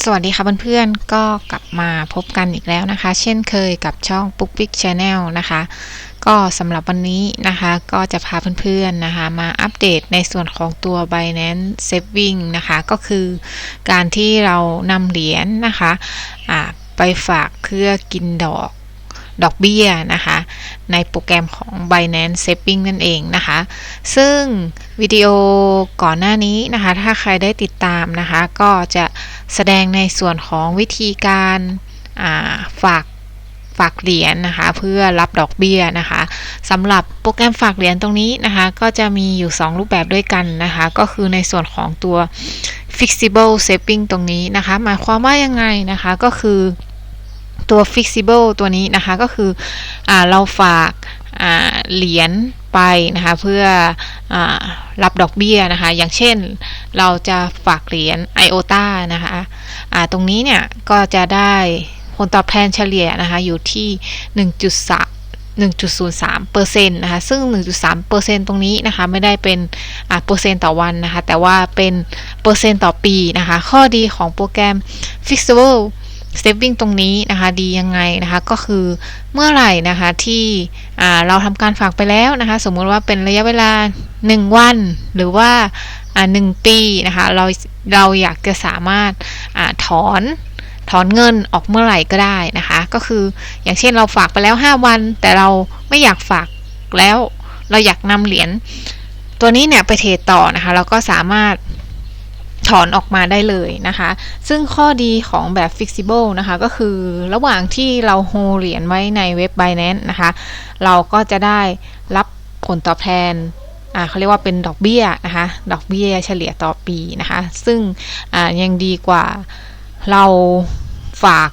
สวัสดีค่ะเพื่อนๆ ก็กลับมาพบกันอีกแล้วนะคะ เช่นเคยกับช่องปุ๊กปิ๊กชาแนลนะคะ ก็สำหรับวันนี้นะคะก็จะพาเพื่อนๆนะคะ มาอัปเดตในส่วนของตัว Binance Saving นะคะ ก็คือการที่เรานำเหรียญนะคะะไปฝากเพื่อกินดอก ดอกเบี้ยนะคะ ในโปรแกรมของ Binance Saving นั่นเองนะคะ ซึ่งวิดีโอก่อนหน้านี้นะคะ ถ้าใครได้ติดตามนะคะ ก็จะแสดงในส่วนของวิธีการฝากฝากเหรียญนนะคะ เพื่อรับดอกเบี้ยนะคะสำหรับโปรแกรมฝากเหรียญตรงนี้นะคะ ก็จะมีอยู่ 2 รูปแบบด้วยกันนะคะ ก็คือในส่วนของตัว flexible saving ตรงนี้นะคะ หมายความว่ายังไงนะคะก็คือ ตัว flexible ตัวนี้นะคะก็คืออเราฝากเหรียญไปนะคะเพื่ออรับดอกเบี้ยนะคะ อย่างเช่นเราจะฝากเหรียญ IOTA นะคะตรงนี้เนี่ยก็จะได้ผลตอบแทนเฉลี่ยนะคะอยู่ที่ 1.3 1.03เอร์เซนะคะ ซึ่ง 1.3เปอร์เซนต์ตรงนี้นะคะ ไม่ได้เป็นเปอร์เซ็นต์ต่อวันนะคะ แต่ว่าเป็นเปอร์เซ็นต์ต่อปีนะคะ ข้อดีของโปรแกรม Fixable saving ตรงนี้นะคะดียังไงนะคะก็คือเมื่อไหร่นะคะที่เราทำการฝากไปแล้วนะคะสมมุติว่าเป็นระยะเวลา 1 วัน หรือว่าหนึ่งปีนะคะเราเราอยากจะสามารถอถอนถอนเงินออกเมื่อไหร่ก็ได้นะคะ ก็คืออย่างเช่นเราฝากไปแล้ว 5 วัน แต่เราไม่อยากฝากแล้ว เราอยากนำเหรียญตัวนี้เนี่ยไปเทรดต่อนะคะ เราก็สามารถ ถอนออกมาได้เลยนะคะ ซึ่งข้อดีของแบบ flexible นะคะก็คือระหว่างที่เราโฮเหรียญไว้ในเว็บ Binance นะคะ เราก็จะได้รับผลตอบแทนเขาเรียกว่าเป็นดอกเบี้ยนะคะ ดอกเบี้ยเฉลี่ยต่อปีนะคะ ซึ่งยังดีกว่าเราฝาก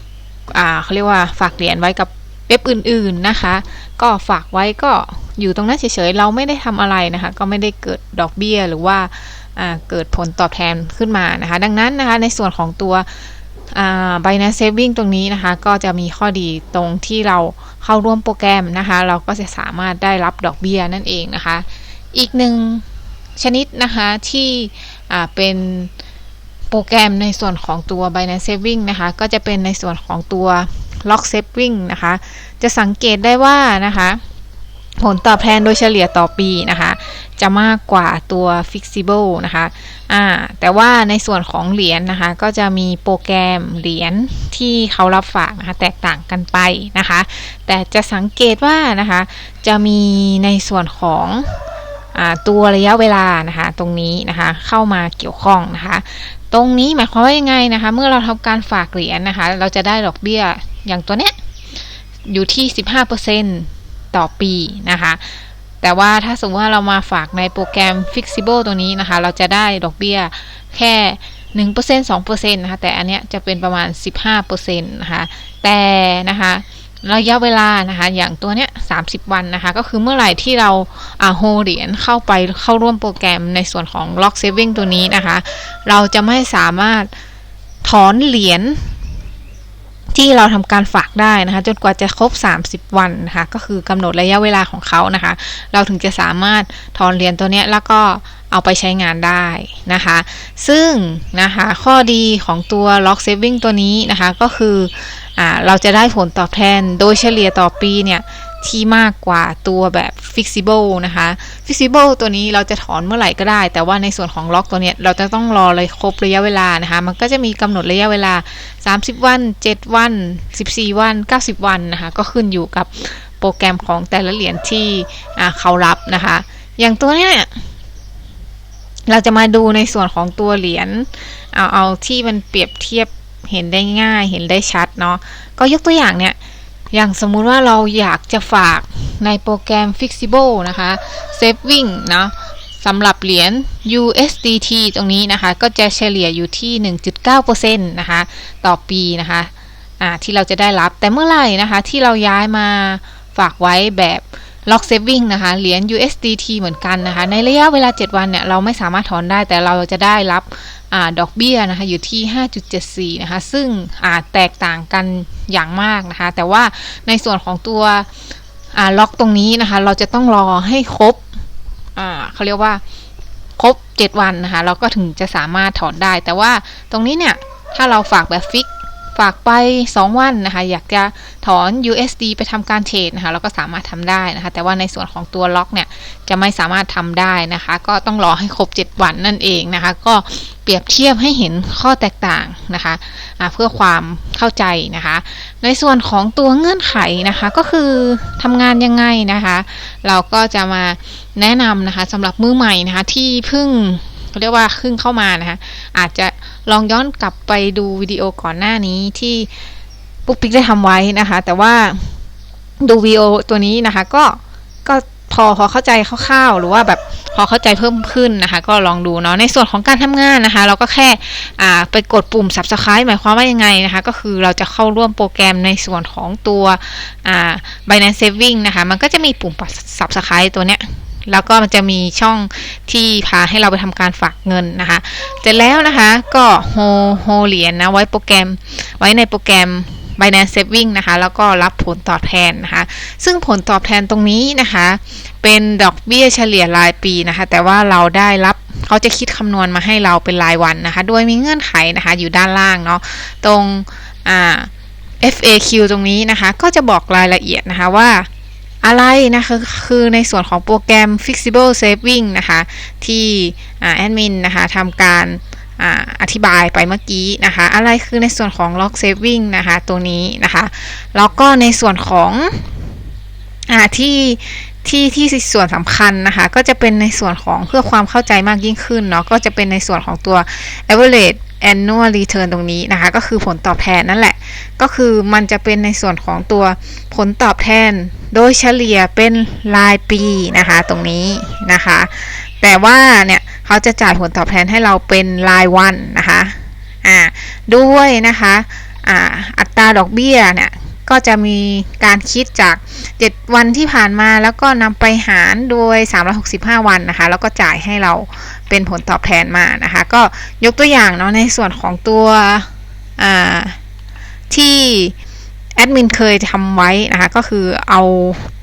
เขาเรียกว่าฝากเหรียญไว้กับเว็บอื่นๆนะคะ ก็ฝากไว้ก็อยู่ตรงนั้นเฉยๆ เราไม่ได้ทำอะไรนะคะ ก็ไม่ได้เกิดดอกเบี้ยหรือว่า เกิดผลตอบแทนขึ้นมานะคะ ดังนั้นนะคะในส่วนของตัว Binance Saving ตรงนี้นะคะ ก็จะมีข้อดีตรงที่เราเข้าร่วมโปรแกรมนะคะ เราก็จะสามารถได้รับดอกเบี้ยนั่นเองนะคะ อีกหนึ่งชนิดนะคะที่เป็นโปรแกรมในส่วนของตัว Binance Saving นะคะ ก็จะเป็นในส่วนของตัว Lock Saving นะคะ จะสังเกตได้ว่านะคะ ผลตอบแทนโดยเฉลี่ยต่อปีนะคะ จะมากกว่าตัว flexible นะคะอ่าแต่ว่าในส่วนของเหรียญนนะคะ ก็จะมีโปรแกรมเหรียญที่เขารับฝากนะคะ แตกต่างกันไปนะคะ แต่จะสังเกตว่านะคะ จะมีในส่วนของตัวระยะเวลานะคะ ตรงนี้นะคะ เข้ามาเกี่ยวข้องนะคะ ตรงนี้หมายความว่ายังไงนะคะ เมื่อเราทำการฝากเหรียญนนะคะ เราจะได้ดอกเบี้ยอย่างตัวเนี้ยอยู่ที่ 15%ต่อปีนะคะ แต่ว่าถ้าสมมติว่าเรามาฝากในโปรแกรม Flexible ตัวนี้นะคะ เราจะได้ดอกเบี้ยแค่1% 2%นะคะแต่อันเนี้ยจะเป็นประมาณ 15%นะคะแต่นะคะระยะเวลานะคะอย่างตัวเนี้ย30 วันนะคะ ก็คือเมื่อไหร่ที่เราอาโฮเหรียญเข้าไปเข้าร่วมโปรแกรมในส่วนของ Lock Saving ตัวนี้นะคะ เราจะไม่สามารถถอนเหรียญ ที่เราทำการฝากได้นะคะ จนกว่าจะครบ 30 วันนะคะ ก็คือกำหนดระยะเวลาของเขานะคะ เราถึงจะสามารถถอนเหรียญตัวนี้แล้วก็เอาไปใช้งานได้นะคะ ซึ่งนะคะข้อดีของตัว Lock Saving ตัวนี้นะคะ ก็คืออเราจะได้ผลตอบแทนโดยเฉลี่ยต่อปีเนี่ย ที่มากกว่าตัวแบบ flexible นะคะ flexible ตัวนี้เราจะถอนเมื่อไหร่ก็ได้ แต่ว่าในส่วนของล็อกตัวนี้เราจะต้องรอเลยครบระยะเวลานะคะ มันก็จะมีกำหนดระยะเวลา 30 วัน 7 วัน 14 วัน 90 วันนะคะ ก็ขึ้นอยู่กับโปรแกรมของแต่ละเหรียญที่เขารับนะคะ อย่างตัวนี้เราจะมาดูในส่วนของตัวเหรียญเอาเอาที่มันเปรียบเทียบเห็นได้ง่ายเห็นได้ชัดเนาะก็ยกตัวอย่างเนี่ย อย่างสมมุติว่าเราอยากจะฝากในโปรแกรม Fixible นะคะ Saving นะสำหรับเหรียญ USDT ตรงนี้นะคะ ก็จะเฉลี่ยอยู่ที่ 1.9%นะคะ ต่อปีนะคะะที่เราจะได้รับแต่เมื่อไหร่นะคะ ที่เราย้ายมาฝากไว้แบบ Lock Saving นะคะเหรียญ USDT เหมือนกันนะคะ ในระยะเวลา 7 วันเนี่ยเราไม่สามารถถอนได้แต่เราจะได้รับอดอกเบี้ยนะคะอยู่ที่ 5.74 นะคะ ซึ่งอาจแตกต่างกันอย่างมากนะคะ แต่ว่าในส่วนของตัวล็อกตรงนี้นะคะ เราจะต้องรอให้ครบเขาเรียกว่าครบ 7 วันนะคะ เราก็ถึงจะสามารถถอนได้ แต่ว่าตรงนี้เนี่ย ถ้าเราฝากแบบฟิก ฝากไป 2 วันนะคะ อยากจะถอน USD ไปทำการเทรดนะคะเราก็สามารถทำได้นะคะ แต่ว่าในส่วนของตัวล็อกเนี่ยจะไม่สามารถทำได้นะคะ ก็ต้องรอให้ครบ 7 วันนั่นเองนะคะ ก็เปรียบเทียบให้เห็นข้อแตกต่างนะคะะเพื่อความเข้าใจนะคะ ในส่วนของตัวเงื่อนไขนะคะ ก็คือทำงานยังไงนะคะ เราก็จะมาแนะนำนะคะสำหรับมือใหม่นะคะที่เพิ่ง เรียกว่าครึ่งเข้ามานะคะอาจจะลองย้อนกลับไปดูวิดีโอก่อนหน้านี้ที่ปุ๊กปิ๊กได้ทำไว้นะคะ แต่ว่าดูวิดีโอตัวนี้นะคะ ก็ก็พอพอเข้าใจคร่าวๆหรือว่าแบบพอเข้าใจเพิ่มขึ้นนะคะ ก็ลองดูเนาะในส่วนของการทำงานนะคะ เราก็แค่อ่าไปกดปุ่ม subscribe หมายความว่ายังไงนะคะ ก็คือเราจะเข้าร่วมโปรแกรมในส่วนของตัวอ่า Binance Saving นะคะ มันก็จะมีปุ่ม subscribe ตัวเนี้ย แล้วก็มันจะมีช่องที่พาให้เราไปทำการฝากเงินนะคะเสร็จแล้วนะคะก็โฮโฮเหรียญนะไว้โปรแกรมไว้ในโปรแกรม Binance Saving นะคะ แล้วก็รับผลตอบแทนนะคะ ซึ่งผลตอบแทนตรงนี้นะคะ เป็นดอกเบี้ยเฉลี่ยรายปีนะคะ แต่ว่าเราได้รับเขาจะคิดคำนวณมาให้เราเป็นรายวันนะคะ โดยมีเงื่อนไขนะคะ อยู่ด้านล่างเนาะ ตรงอ่า FAQ ตรงนี้นะคะ ก็จะบอกรายละเอียดนะคะว่า อะไรนะคะคือในส่วนของโปรแกรม Flexible Saving นะคะที่แอดมินนะคะทำการอธิบายไปเมื่อกี้นะคะ อะไรคือในส่วนของ Lock Saving นะคะ ตัวนี้นะคะ แล้วก็ในส่วนของอที่ที่ที่ส่วนสำคัญนะคะ ก็จะเป็นในส่วนของเพื่อความเข้าใจมากยิ่งขึ้นเนาะก็จะเป็นในส่วนของตัว average annual return ตรงนี้นะคะ ก็คือผลตอบแทนนั่นแหละ ก็คือมันจะเป็นในส่วนของตัวผลตอบแทน โดยเฉลี่ยเป็นรายปีนะคะ ตรงนี้นะคะ แต่ว่าเนี่ยเขาจะจ่ายผลตอบแทนให้เราเป็นรายวันนะคะอ่าด้วยนะคะอ่าอัตราดอกเบี้ยเนี่ยก็จะมีการคิดจาก 7 วันที่ผ่านมาแล้วก็นำไปหารโดย 365 วันนะคะ แล้วก็จ่ายให้เราเป็นผลตอบแทนมานะคะ ก็ยกตัวอย่างเนาะในส่วนของตัว ที่แอดมินเคยทำไว้นะคะ ก็คือเอา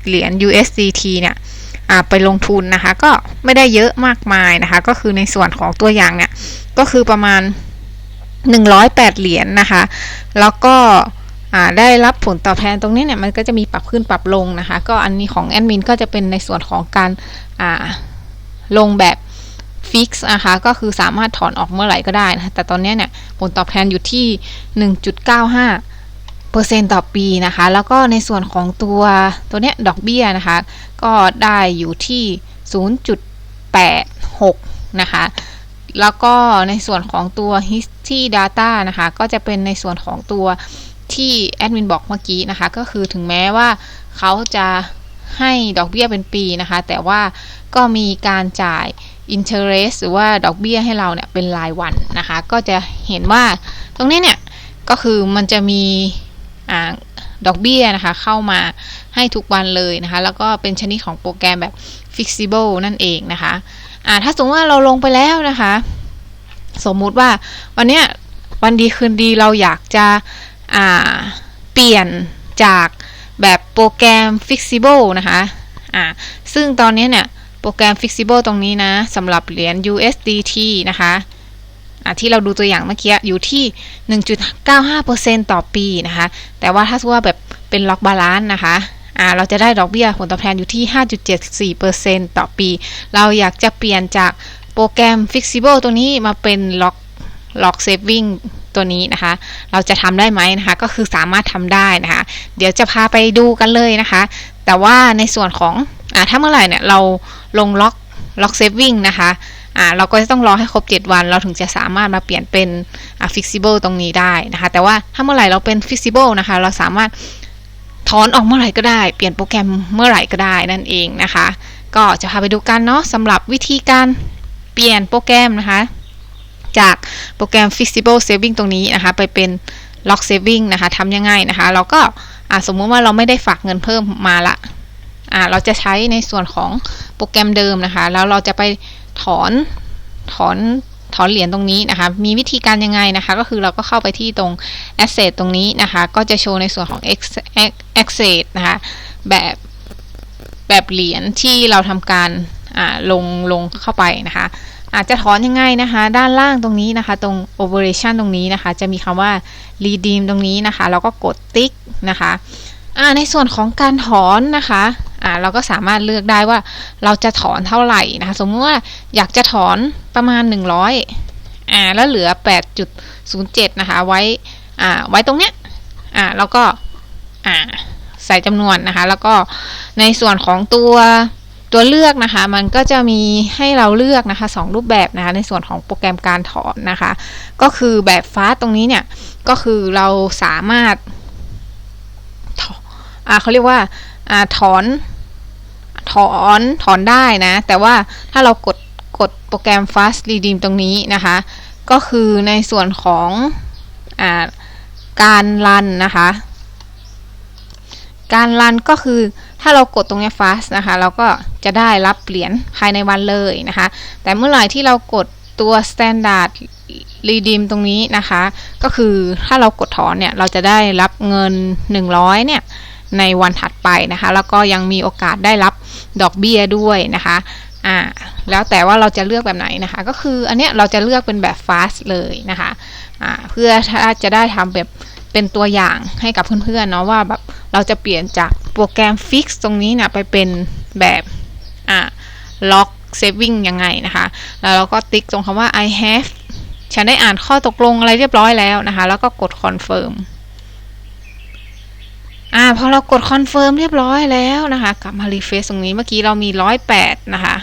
เหรียญ USDT เนี่ยไปลงทุนนะคะ ก็ไม่ได้เยอะมากมายนะคะ ก็คือในส่วนของตัวอย่างเนี่ย ก็คือประมาณ 108 เหรียญนนะคะ แล้วก็ได้รับผลตอบแทนตรงนี้เนี่ยมันก็จะมีปรับขึ้นปรับลงนะคะ ก็อันนี้ของแอดมินก็จะเป็นในส่วนของการลงแบบ ฟิกซ์นะคะก็คือสามารถถอนออกเมื่อไหร่ก็ได้นะแต่ตอนนี้เนี่ยผลตอบแทนอยู่ที่ 1.95เปอร์เซ็นต์ต่อปีนะคะ แล้วก็ในส่วนของตัวตัวเนี้ยดอกเบี้ยนะคะ ก็ได้อยู่ที่ 0.86 นะคะ แล้วก็ในส่วนของตัว history data นะคะ ก็จะเป็นในส่วนของตัวที่แอดมินบอกเมื่อกี้นะคะ ก็คือถึงแม้ว่าเขาจะให้ดอกเบี้ยเป็นปีนะคะ แต่ว่าก็มีการจ่าย interest หรือว่าดอกเบี้ยให้เราเนี่ยเป็นรายวันนะคะ ก็จะเห็นว่าตรงนี้เนี่ยก็คือมันจะมีอดอกเบี้ยนะคะ เข้ามาให้ทุกวันเลยนะคะ แล้วก็เป็นชนิดของโปรแกรมแบบ flexible นั่นเองนะคะะถ้าสมมติว่าเราลงไปแล้วนะคะ สมมุติว่าวันเนี้ยวันดีคืนดีเราอยากจะเปลี่ยนจากแบบโปรแกรม flexible นะคะะซึ่งตอนนี้เนี่ย โปรแกรม flexible ตรงนี้นะสำหรับเหรียญ USDT นะคะที่เราดูตัวอย่างเมื่อกี้อยู่ที่ 1.95%ต่อปีนะคะ แต่ว่าถ้าสมมติว่าแบบเป็นล็อกบาลานซ์นะคะะเราจะได้ดอกเบี้ยผลตอบแทนอยู่ที่ 5.74%ต่อปี เราอยากจะเปลี่ยนจากโปรแกรม flexible ตัวนี้มาเป็นล็อกล็อกเซฟวิ่งตัวนี้นะคะ เราจะทำได้ไหมนะคะ ก็คือสามารถทำได้นะคะ เดี๋ยวจะพาไปดูกันเลยนะคะ แต่ว่าในส่วนของอ่าถ้าเมื่อไหร่เนี่ยเราลงล็อกล็อกเซฟวิ่งนะคะอ่าเราก็จะต้องรอให้ครบ 7 วัน เราถึงจะสามารถมาเปลี่ยนเป็นอ่าฟิกซิเบิลตรงนี้ได้นะคะ แต่ว่าถ้าเมื่อไหร่เราเป็นฟิกซิเบิลนะคะ เราสามารถถอนออกเมื่อไหร่ก็ได้ เปลี่ยนโปรแกรมเมื่อไหร่ก็ได้นั่นเองนะคะ ก็จะพาไปดูกันเนาะสำหรับวิธีการเปลี่ยนโปรแกรมนะคะ จากโปรแกรม Flexible Saving ตรงนี้นะคะ ไปเป็น Lock Saving นะคะทำยังไงนะคะ เราก็ อะสมมุติว่าเราไม่ได้ฝากเงินเพิ่มมาละอะเราจะใช้ในส่วนของโปรแกรมเดิมนะคะ แล้วเราจะไปถอนถอนถอนเหรียญตรงนี้นะคะ มีวิธีการยังไงนะคะ ก็คือเราก็เข้าไปที่ตรง Asset ตรงนี้นะคะ ก็จะโชว์ในส่วนของ Access นะคะ แบบแบบเหรียญที่เราทำการลงลงเข้าไปนะคะ อาจจะถอนยังไงนะคะ ด้านล่างตรงนี้นะคะ ตรง operation ตรงนี้นะคะ จะมีคำว่า redeem ตรงนี้นะคะเราก็กดติ๊กนะคะในส่วนของการถอนนะคะอ่าเราก็สามารถเลือกได้ว่าเราจะถอนเท่าไหร่นะคะ สมมติว่าอยากจะถอนประมาณ 100อ่าแล้วเหลือ 8.07 นะคะ ไว้อ่าไว้ตรงเนี้ยอ่าแล้วก็อ่าใส่จำนวนนะคะ แล้วก็ในส่วนของตัว ตัวเลือกนะคะ มันก็จะมีให้เราเลือกนะคะสองรูปแบบนะคะ ในส่วนของโปรแกรมการถอนนะคะ ก็คือแบบฟ้าตรงนี้เนี่ย ก็คือเราสามารถอ่าเขาเรียกว่าอ่าถอนถอนถอนได้นะ แต่ว่าถ้าเรากดกดโปรแกรม fast redeem ตรงนี้นะคะ ก็คือในส่วนของอ่าการรันนะคะ การรันก็คือ ถ้าเรากดตรงนี้ fast นะคะ เราก็จะได้รับเหรียญภายในวันเลยนะคะ แต่เมื่อไหร่ที่เรากดตัว standard redeem ตรงนี้นะคะ ก็คือถ้าเรากดถอนเนี่ย เราจะได้รับเงิน 100 เนี่ย ในวันถัดไปนะคะ แล้วก็ยังมีโอกาสได้รับดอกเบี้ยด้วยนะคะอ่าแล้วแต่ว่าเราจะเลือกแบบไหนนะคะ ก็คืออันเนี้ยเราจะเลือกเป็นแบบ fast เลยนะคะอ่าเพื่อถ้าจะได้ทำแบบ เป็นตัวอย่างให้กับเพื่อนๆเนาะว่าแบบเราจะเปลี่ยนจากโปรแกรม fix ตรงนี้เนี่ยไปเป็นแบบอ่า lock saving ยังไงนะคะ แล้วเราก็ติ๊กตรงคำว่า I have ฉันได้อ่านข้อตกลงอะไรเรียบร้อยแล้วนะคะ แล้วก็กด confirm อ่าพอเรากด confirm เรียบร้อยแล้วนะคะ กลับมา refresh ตรงนี้เมื่อกี้เรามี 108 นะคะ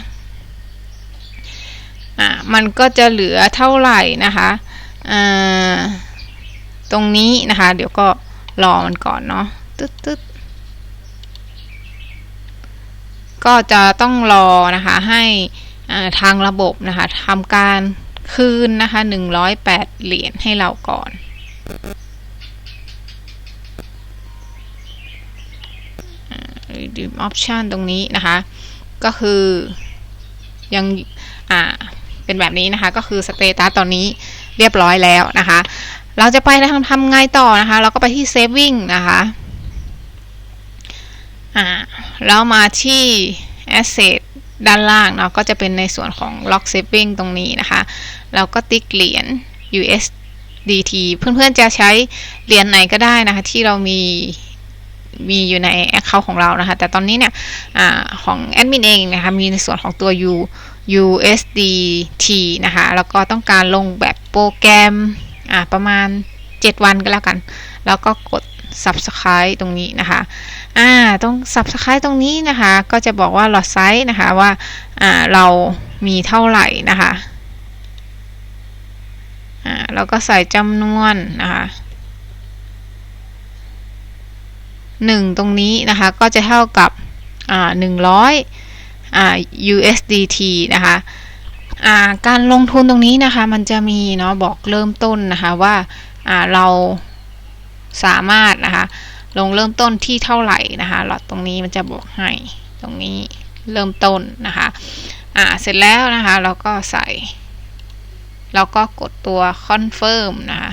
อ่ามันก็จะเหลือเท่าไหร่นะคะอ่า ตรงนี้นะคะ เดี๋ยวก็รอมันก่อนเนาะตึ๊ดตึ๊ดก็จะต้องรอนะคะให้ทางระบบนะคะทำการคืนนะคะ108 เหรียญให้เราก่อน redeem option ตรงนี้นะคะ ก็คือยังอ่าเป็นแบบนี้นะคะ ก็คือสเตตัสตอนนี้เรียบร้อยแล้วนะคะ เราจะไปทำทำไงต่อนะคะ เราก็ไปที่ saving นะคะอ่าแล้วมาที่ asset ด้านล่างเนาะก็จะเป็นในส่วนของ lock saving ตรงนี้นะคะ เราก็ติ๊กเหรียญ USDT เพื่อนๆจะใช้เหรียญไหนก็ได้นะคะ ที่เรามีมีอยู่ใน account ของเรานะคะ แต่ตอนนี้เนี่ยอของแอดมินเองนะคะ มีในส่วนของตัว U USDT นะคะ แล้วก็ต้องการลงแบบโปรแกรม อ่าประมาณ 7 วันก็แล้วกัน แล้วก็กด subscribe ตรงนี้นะคะอ่าตรง subscribe ตรงนี้นะคะ ก็จะบอกว่า lot size นะคะว่าอ่าเรามีเท่าไหร่นะคะอ่าเราก็ใส่จำนวนนะคะหนึ่งตรงนี้นะคะก็จะเท่ากับอ่าหนึ่งร้อยอ่า USDT นะคะ การลงทุนตรงนี้นะคะ มันจะมีเนาะบอกเริ่มต้นนะคะว่าเราสามารถนะคะลงเริ่มต้นที่เท่าไหร่นะคะหลอดตรงนี้มันจะบอกให้ตรงนี้เริ่มต้นนะคะอ่าเสร็จแล้วนะคะ เราก็ใส่ เราก็กดตัว confirm นะคะ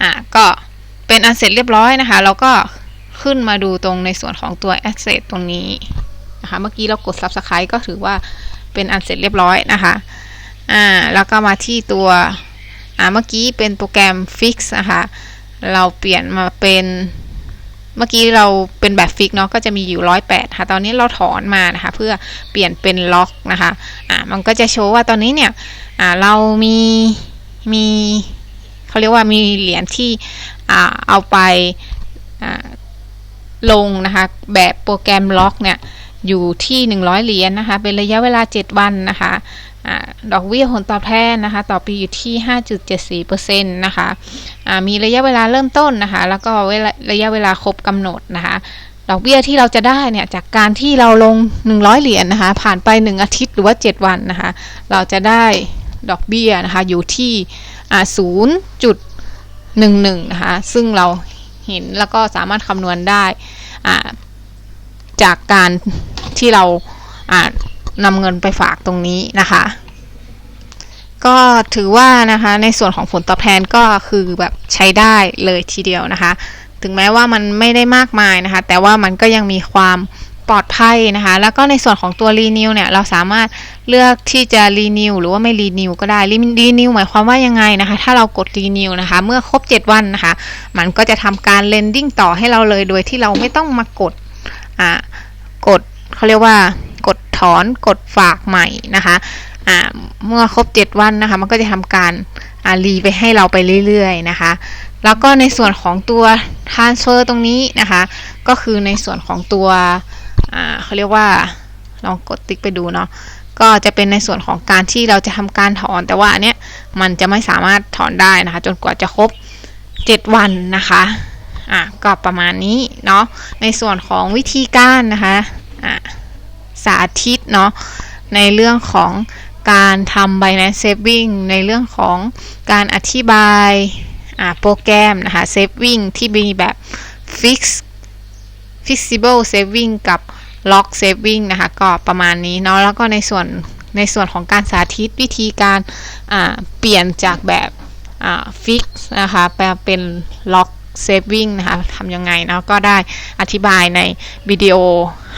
อ่าก็เป็นอันเสร็จเรียบร้อยนะคะ เราก็ขึ้นมาดูตรงในส่วนของตัว access ตรงนี้ นะคะเมื่อกี้เรากด subscribe ก็ถือว่าเป็นอันเสร็จเรียบร้อยนะคะอ่าแล้วก็มาที่ตัวอ่าเมื่อกี้เป็นโปรแกรม fix นะคะเราเปลี่ยนมาเป็นเมื่อกี้เราเป็นแบบฟิกเนาะก็จะมีอยู่ร้อยแปดค่ะ ตอนนี้เราถอนมานะคะ เพื่อเปลี่ยนเป็นล็อกนะคะ อ่ามันก็จะโชว์ว่าตอนนี้เนี่ย อ่าเรามีมีเขาเรียกว่ามีเหรียญที่อ่าเอาไปอ่าลงนะคะ แบบโปรแกรมล็อกเนี่ย อยู่ที่ 100 เหรียญนนะคะ เป็นระยะเวลา 7 วันนะคะดอกเบี้ยผลตอบแทนนะคะ ต่อปีอยู่ที่ 5.74%นะคะมีระยะเวลาเริ่มต้นนะคะ แล้วก็ระยะเวลาครบกำหนดนะคะดอกเบี้ยที่เราจะได้เนี่ยจากการที่เราลง 100 เหรียญนนะคะ ผ่านไป 1 อาทิตย์หรือว่า 7 วันนะคะ เราจะได้ดอกเบี้ยนะคะอยู่ที่0.11 นะคะ ซึ่งเราเห็นแล้วก็สามารถคำนวณได้จากการ ที่เรานำเงินไปฝากตรงนี้นะคะ ก็ถือว่านะคะในส่วนของผลตอบแทนก็คือแบบใช้ได้เลยทีเดียวนะคะ ถึงแม้ว่ามันไม่ได้มากมายนะคะ แต่ว่ามันก็ยังมีความปลอดภัยนะคะ แล้วก็ในส่วนของตัว renew เนี่ย เราสามารถเลือกที่จะ renew หรือว่าไม่ renew ก็ได้ renew หมายความว่ายังไงนะคะ ถ้าเรากด renew นะคะ เมื่อครบ 7 วันนะคะ มันก็จะทำการ lending ต่อให้เราเลย โดยที่เราไม่ต้องมากด อ่ากด เขาเรียกว่ากดถอนกดฝากใหม่นะคะเมื่อครบ 7 วันนะคะ มันก็จะทำการรีไปให้เราไปเรื่อยๆนะคะ แล้วก็ในส่วนของตัว transfer ตรงนี้นะคะ ก็คือในส่วนของตัวเขาเรียกว่าลองกดติ๊กไปดูเนาะก็จะเป็นในส่วนของการที่เราจะทำการถอน แต่ว่าอันเนี้ยมันจะไม่สามารถถอนได้นะคะ จนกว่าจะครบ 7 วันนะคะอะก็ประมาณนี้เนาะในส่วนของวิธีการนะคะ สาธิตเนาะในเรื่องของการทำ Binance Saving ในเรื่องของการอธิบายโปรแกรมนะคะ Saving ที่มีแบบ Fix Flexible Saving กับ Lock Saving นะคะก็ประมาณนี้เนาะแล้วก็ในส่วนในส่วนของการสาธิตวิธีการเปลี่ยนจากแบบอ่า Fix นะคะแปลเป็น Lock Saving นะคะทำยังไงเนาะก็ได้อธิบายในวิดีโอ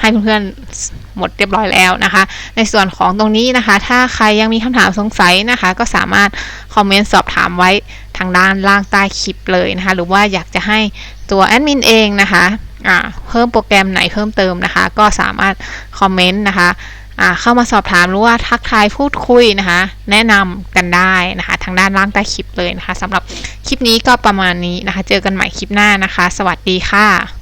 ให้เพื่อนๆหมดเรียบร้อยแล้วนะคะ ในส่วนของตรงนี้นะคะ ถ้าใครยังมีคำถามสงสัยนะคะ ก็สามารถคอมเมนต์สอบถามไว้ทางด้านล่างใต้คลิปเลยนะคะ หรือว่าอยากจะให้ตัวแอดมินเองนะคะะเพิ่มโปรแกรมไหนเพิ่มเติมนะคะ ก็สามารถคอมเมนต์นะคะเข้ามาสอบถามหรือว่าทักทายพูดคุยนะคะ แนะนำกันได้นะคะ ทางด้านล่างใต้คลิปเลยนะคะสำหรับคลิปนี้ก็ประมาณนี้นะคะ เจอกันใหม่คลิปหน้านะคะ สวัสดีค่ะ